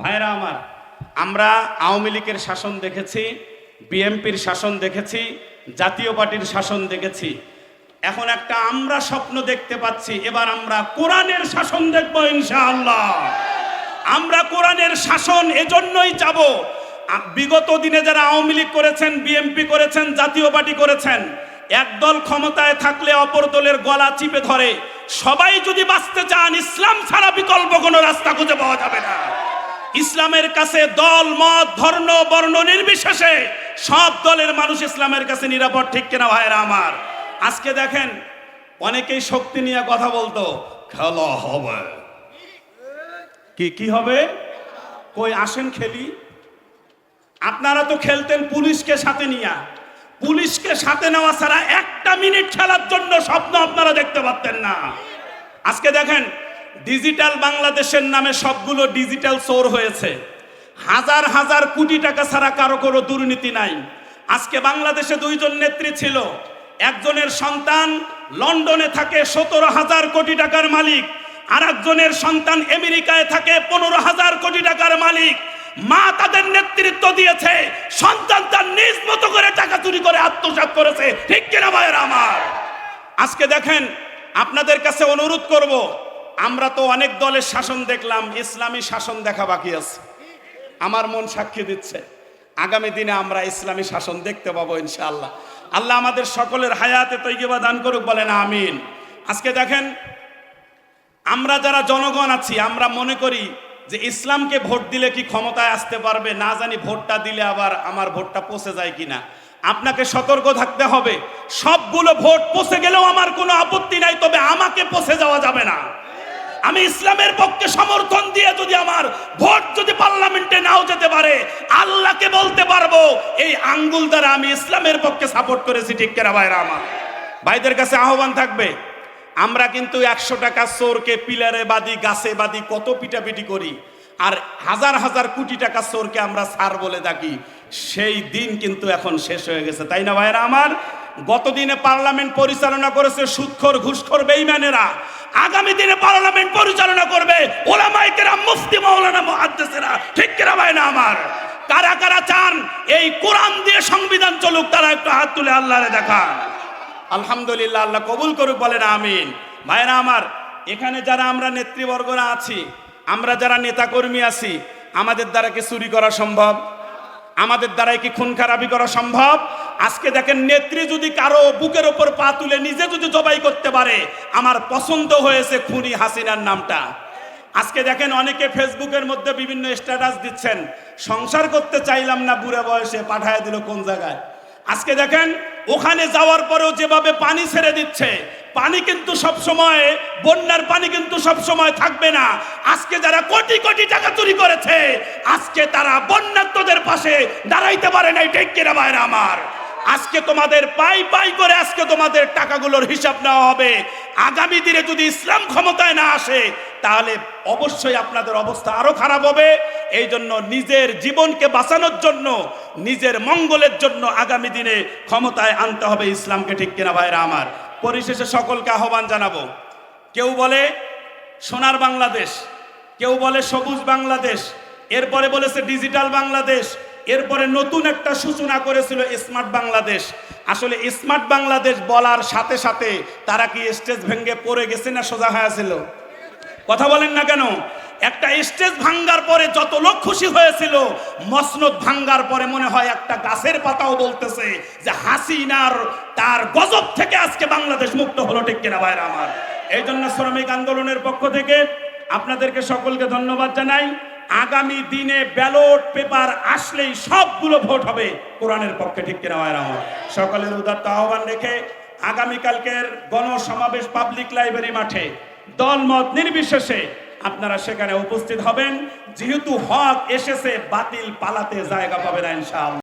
ভাইরা আমার, আমরা আওয়ামী লীগের শাসন দেখেছি, বিএনপির শাসন দেখেছি, জাতীয় পার্টির শাসন দেখেছি। এখন একটা আমরা স্বপ্ন দেখতে পাচ্ছি, এবার আমরা কোরআনের শাসন দেখব ইনশাআল্লাহ। আমরা কোরআনের শাসন এজন্যই যাব বিগত দিনে যারা আওয়ামী লীগ করেছেন, বিএনপি করেছেন, জাতীয় পার্টি করেছেন, একদল ক্ষমতায় থাকলে অপর দলের গলা চিপে ধরে। সবাই যদি বাঁচতে চান, ইসলাম ছাড়া বিকল্প কোনো রাস্তা খুঁজে পাওয়া যাবে না। ইসলামের কাছে দল, মত, ধর্ম, বর্ণ নির্বিশেষে সব দলের মানুষ ইসলামের কাছে নিরাপদ, ঠিক কিনা ভাইরা আমার? আজকে দেখেন, অনেকেই শক্তি নিয়ে কথা বলতো, খেলা হবে। কি কি হবে? কই, আসেন খেলি। আপনারা তো খেলতেন পুলিশকে সাথে নিয়ে। পুলিশকে সাথে নেওয়া ছাড়া একটা মিনিট খেলার জন্য স্বপ্ন আপনারা দেখতে পারতেন না। আজকে দেখেন ডিজিটাল বাংলাদেশের নামে সবগুলো ডিজিটাল চোর হয়েছে। হাজার হাজার কোটি টাকা ছাড়া কারও কোনো দুর্নীতি নাই। আজকে বাংলাদেশে দুইজন নেত্রী ছিল। একজনের সন্তান লন্ডনে থাকে সতেরো হাজার কোটি টাকার মালিক। আর একজনের সন্তান আমেরিকায় থাকে পনেরো হাজার কোটি টাকার মালিক। মা তাদের নেতৃত্ব দিয়েছে। সন্তান তার নিজ মতো করে টাকা চুরি করে আত্মসাৎ করেছে। ঠিক কিনা ভাইয়ের আমার? আজকে দেখেন, আপনাদের কাছে অনুরোধ করব আমরা তো অনেক দলের শাসন দেখলাম, ইসলামী শাসন দেখা বাকি আছে। আমার মন সাক্ষী দিচ্ছে, আগামী দিনে আমরা ইসলামী শাসন দেখতে পাবো ইনশাআল্লাহ। আল্লাহ আমাদের সকলের হায়াতে তৈগিবা দান করুক, বলেন আমিন। আজকে দেখেন, আমরা যারা জনগণ আছি, আমরা মনে করি যে ইসলামকে ভোট দিলে কি ক্ষমতায় আসতে পারবে, না জানি ভোটটা দিলে আবার আমার ভোটটা পচে যায় কিনা। আপনাকে সতর্ক থাকতে হবে, সবগুলো ভোট পচে গেলেও আমার কোনো আপত্তি নাই, তবে আমাকে পচে যাওয়া যাবে না। আমি ইসলামের পক্ষে সমর্থন দিয়ে যদি আমার ভোট যদি পার্লামেন্টে নাও যেতে পারে, আল্লাহকে বলতে পারব, এই আঙ্গুল দ্বারা আমি ইসলামের পক্ষে সাপোর্ট করেছি, ঠিক কেনা ভাইরা আমার? ভাইদের কাছে আহ্বান থাকবে, আমরা কিন্তু একশো টাকা চোরকে, পিলারে বাদি গাছে বাদি কত পিটাপিটি করি, আর হাজার হাজার কোটি টাকা চোরকে আমরা সার বলে থাকি। সেই দিন কিন্তু এখন শেষ হয়ে গেছে, তাই না ভাইরা আমার? গতদিনে পার্লামেন্ট পরিচালনা করেছে সুৎখর, ঘুষখোর, বেইমানেরা। আগামী দিনে পার্লামেন্ট পরিচালনা করবে ওলামাইকেরা মুফতি মাওলানা মুহাদ্দিসেরা। ঠিক কিনা ভাই না আমার? কারা কারা চান এই কোরআন দিয়ে সংবিধান চলুক, তারা একটু হাত তুলে আল্লাহরে দেখান। আলহামদুলিল্লাহ, আল্লাহ কবুল করুক, বলেন আমিন। ভাইরা আমার, এখানে যারা আমরা নেতৃবর্গরা আছি, আমরা যারা নেতাকর্মী আছি, আমাদের দ্বারা কি চুরি করা সম্ভব? আমাদের দ্বারাই কি খুন খারাপি করা সম্ভব? আজকে দেখেন নেত্রী যদি কারও বুকের ওপর পা তুলে নিজে যদি জবাই করতে পারে, আমার পছন্দ হয়েছে খুনি হাসিনার নামটা। আজকে দেখেন অনেকে ফেসবুকের মধ্যে বিভিন্ন স্ট্যাটাস দিচ্ছেন, সংসার করতে চাইলাম না বুড়ে বয়সে, পাঠায় দিল কোন জায়গায়? আজকে দেখেন ওখানে যাওয়ার পরেও যেভাবে পানি ছেড়ে দিচ্ছে, পানি কিন্তু সব সময়, বন্যার পানি কিন্তু সব সময় থাকবে না। আজকে যারা কোটি কোটি টাকা চুরি করেছে, আজকে তারা বন্যাত্মদের পাশে দাঁড়াইতে পারে নাই, ঠিক কিনা বাইরে আমার? আজকে তোমাদের পাই পাই করে আজকে তোমাদের টাকাগুলোর হিসাব নেওয়া হবে। আগামী দিনে যদি ইসলাম ক্ষমতায় না আসে, তাহলে অবশ্যই আপনাদের অবস্থা আরও খারাপ হবে। এই জন্য নিজের জীবনকে বাঁচানোর জন্য, নিজের মঙ্গলের জন্য আগামী দিনে ক্ষমতায় আনতে হবে ইসলামকে, ঠিক কিনা ভাইরা আমার? পরিশেষে সকলকে আহ্বান জানাব। কেউ বলে সোনার বাংলাদেশ, কেউ বলে সবুজ বাংলাদেশ, এরপরে বলেছে ডিজিটাল বাংলাদেশ এরপরে নতুন একটা সূচনা করেছিল স্মার্ট বাংলাদেশ। আসলে স্মার্ট বাংলাদেশ বলার সাথে সাথে তারা কি স্টেজ ভেঙ্গে পড়ে গেছে না সোজা হয়েছিল কথা বলেন না কেন? একটা স্টেজ ভাঙ্গার পরে যত লোক খুশি হয়েছিল, মসনদ ভাঙ্গার পরে মনে হয় একটা গাছের পাতাও বলতেছে যে হাসিনার তার গজব থেকে আজকে বাংলাদেশ মুক্ত হলো, ঠিক কিনা ভাইরা আমার? এই জন্য শ্রমিক আন্দোলনের পক্ষ থেকে আপনাদেরকে সকলকে ধন্যবাদ জানাই। আগামী দিনে ব্যালট পেপার আসলেই সবগুলো ভোট হবে। কোরআনের পক্ষে ঠিক কিনা হয় আমার? সকলের উদাত্ত আহ্বান রেখে আগামীকালকের গণসমাবেশ পাবলিক লাইব্রেরি মাঠে দলমত নির্বিশেষে আপনারা সেখানে উপস্থিত হবেন। যেহেতু হক এসেছে, বাতিল পালাতে জায়গা পাবে না ইনশাআল্লাহ।